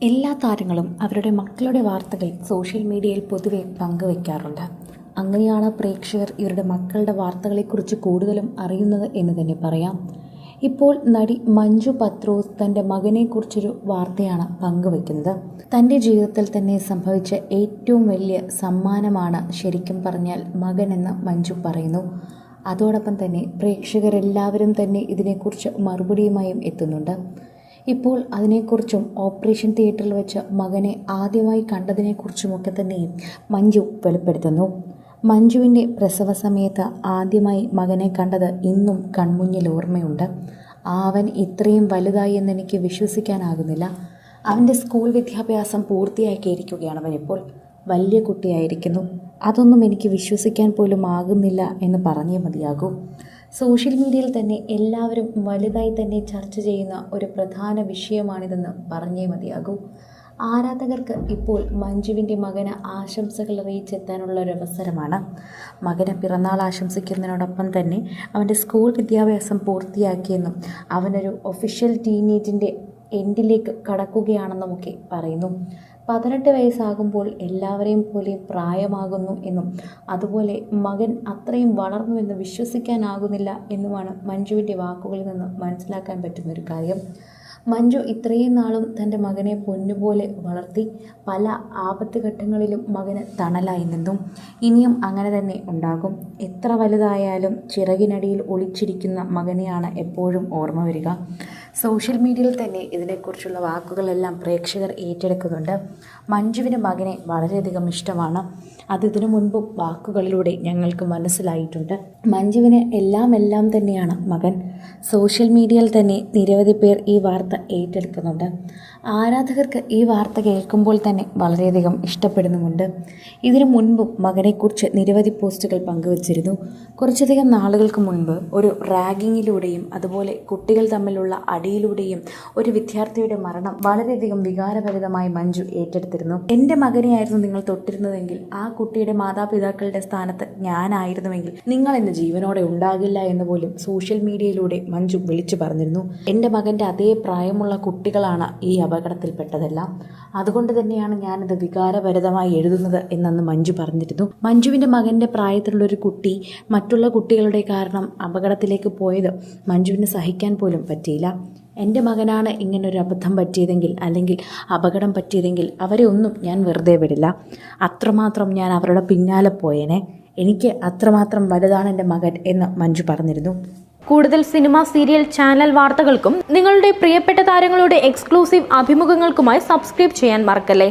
എല്ലാ താരങ്ങളും അവരുടെ മക്കളുടെ വാർത്തകൾ സോഷ്യൽ മീഡിയയിൽ പൊതുവെ പങ്കുവയ്ക്കാറുണ്ട് അങ്ങനെയാണ് പ്രേക്ഷകർ ഇവരുടെ മക്കളുടെ വാർത്തകളെക്കുറിച്ച് കൂടുതലും അറിയുന്നത് എന്ന് തന്നെ പറയാം. ഇപ്പോൾ നടി മഞ്ജു പത്രോസ് തന്റെ മകനെക്കുറിച്ചൊരു വാർത്തയാണ് പങ്കുവെക്കുന്നത്. തന്റെ ജീവിതത്തിൽ തന്നെ സംഭവിച്ച ഏറ്റവും വലിയ സമ്മാനമാണ് ശരിക്കും പറഞ്ഞാൽ മകനെന്ന് മഞ്ജു പറയുന്നു. അതോടൊപ്പം തന്നെ പ്രേക്ഷകരെല്ലാവരും തന്നെ ഇതിനെക്കുറിച്ച് മറുപടിയുമായും എത്തുന്നുണ്ട്. ഇപ്പോൾ അതിനെക്കുറിച്ചും ഓപ്പറേഷൻ തിയേറ്ററിൽ വെച്ച് മകനെ ആദ്യമായി കണ്ടതിനെക്കുറിച്ചുമൊക്കെ തന്നെയും മഞ്ജു വെളിപ്പെടുത്തുന്നു. മഞ്ജുവിന്റെ പ്രസവ സമയത്ത് ആദ്യമായി മകനെ കണ്ടത് ഇന്നും കൺമുന്നിൽ ഓർമ്മയുണ്ട്. അവൻ ഇത്രയും വലുതായി എന്നെനിക്ക് വിശ്വസിക്കാനാകുന്നില്ല. അവന്റെ സ്കൂൾ വിദ്യാഭ്യാസം പൂർത്തിയാക്കിയിരിക്കുകയാണ് അവനിപ്പോൾ വലിയ കുട്ടിയായിരിക്കുന്നു. അതൊന്നും എനിക്ക് വിശ്വസിക്കാൻ പോലും ആകുന്നില്ല എന്ന് പറഞ്ഞേ മതിയാകൂ. സോഷ്യൽ മീഡിയയിൽ തന്നെ എല്ലാവരും വലുതായി തന്നെ ചർച്ച ചെയ്യുന്ന ഒരു പ്രധാന വിഷയമാണിതെന്ന് പറഞ്ഞേ മതിയാകൂ ആരാധകർക്ക് ഇപ്പോൾ മഞ്ജുവിന്റെ മകന് ആശംസകൾ അറിയിച്ചെത്താനുള്ള ഒരു അവസരമാണ്. മകന് പിറന്നാൾ ആശംസിക്കുന്നതിനോടൊപ്പം തന്നെ അവന്റെ സ്കൂൾ വിദ്യാഭ്യാസം പൂർത്തിയാക്കിയെന്നും അവനൊരു ഒഫീഷ്യൽ ടീനേജിന്റെ എൻഡിലേക്ക് കടക്കുകയാണെന്നുമൊക്കെ പറയുന്നു. പതിനെട്ട് വയസ്സാകുമ്പോൾ എല്ലാവരെയും പോലെ പ്രായമാകുന്നു എന്നും അതുപോലെ മകൻ അത്രയും വളർന്നു എന്ന് വിശ്വസിക്കാനാകുന്നില്ല എന്നുമാണ് മഞ്ജുവിന്റെ വാക്കുകളിൽ നിന്ന് മനസ്സിലാക്കാൻ പറ്റുന്ന ഒരു കാര്യം. മഞ്ജു ഇത്രയും നാളും തന്റെ മകനെ പൊന്നുപോലെ വളർത്തി പല ആപത്ത് ഘട്ടങ്ങളിലും മകന് തണലായി നിന്നും ഇനിയും അങ്ങനെ തന്നെ ഉണ്ടാകും. എത്ര വലുതായാലും ചിറകിനടിയിൽ ഒളിച്ചിരിക്കുന്ന മകനെയാണ് എപ്പോഴും ഓർമ്മ വരിക. സോഷ്യൽ മീഡിയയിൽ തന്നെ ഇതിനെക്കുറിച്ചുള്ള വാക്കുകളെല്ലാം പ്രേക്ഷകർ ഏറ്റെടുക്കുന്നുണ്ട്. മഞ്ജുവിന് മകനെ വളരെയധികം ഇഷ്ടമാണ്. അത് ഇതിനു മുൻപും വാക്കുകളിലൂടെ ഞങ്ങൾക്ക് മനസ്സിലായിട്ടുണ്ട്. മഞ്ജുവിന് എല്ലാം എല്ലാം തന്നെയാണ് മകൻ. സോഷ്യൽ മീഡിയയിൽ തന്നെ നിരവധി പേർ ഈ വാർത്ത ഏറ്റെടുക്കുന്നുണ്ട്. ആരാധകർക്ക് ഈ വാർത്ത കേൾക്കുമ്പോൾ തന്നെ വളരെയധികം ഇഷ്ടപ്പെടുന്നുമുണ്ട്. ഇതിനു മുൻപും മകനെക്കുറിച്ച് നിരവധി പോസ്റ്റുകൾ പങ്കുവച്ചിരുന്നു. കുറച്ചധികം നാളുകൾക്ക് മുൻപ് ഒരു റാഗിങ്ങിലൂടെയും അതുപോലെ കുട്ടികൾ തമ്മിലുള്ള അടിയിലൂടെയും ഒരു വിദ്യാർത്ഥിയുടെ മരണം വളരെയധികം വികാരഭരിതമായി മഞ്ജു ഏറ്റെടുത്തിരുന്നു. എന്റെ മകനെയായിരുന്നു നിങ്ങൾ തൊട്ടിരുന്നതെങ്കിൽ ആ കുട്ടിയുടെ മാതാപിതാക്കളുടെ സ്ഥാനത്ത് ഞാനായിരുന്നുവെങ്കിൽ നിങ്ങൾ ഇന്ന് ജീവനോടെ ഉണ്ടാകില്ല എന്ന് പോലും സോഷ്യൽ മീഡിയയിലൂടെ മഞ്ജു വിളിച്ചു പറഞ്ഞിരുന്നു. എന്റെ മകന്റെ അതേ പ്രായമുള്ള കുട്ടികളാണ് ഈ അപകടത്തിൽപ്പെട്ടതെല്ലാം. അതുകൊണ്ട് തന്നെയാണ് ഞാനിത് വികാരഭരിതമായി എഴുതുന്നത് എന്നന്ന് മഞ്ജു പറഞ്ഞിരുന്നു. മഞ്ജുവിന്റെ മകന്റെ പ്രായത്തിലുള്ള ഒരു കുട്ടി മറ്റുള്ള കുട്ടികളുടെ കാരണം അപകടത്തിലേക്ക് പോയത് മഞ്ജുവിന് സഹിക്കാൻ പോലും പറ്റിയില്ല. എന്റെ മകനാണ് ഇങ്ങനൊരു അബദ്ധം പറ്റിയതെങ്കിൽ അല്ലെങ്കിൽ അപകടം പറ്റിയതെങ്കിൽ അവരെ ഒന്നും ഞാൻ വെറുതെ വിടില്ല. അത്രമാത്രം ഞാൻ അവരുടെ പിന്നാലെ പോയേനെ. എനിക്ക് അത്രമാത്രം വലുതാണ് എന്റെ മകൻ എന്ന് മഞ്ജു പറഞ്ഞിരുന്നു. കൂടുതൽ സിനിമ സീരിയൽ ചാനൽ വാർത്തകൾക്കും നിങ്ങളുടെ പ്രിയപ്പെട്ട താരങ്ങളുടെ എക്സ്ക്ലൂസീവ് അഭിമുഖങ്ങൾക്കുമായി സബ്സ്ക്രൈബ് ചെയ്യാൻ മറക്കല്ലേ?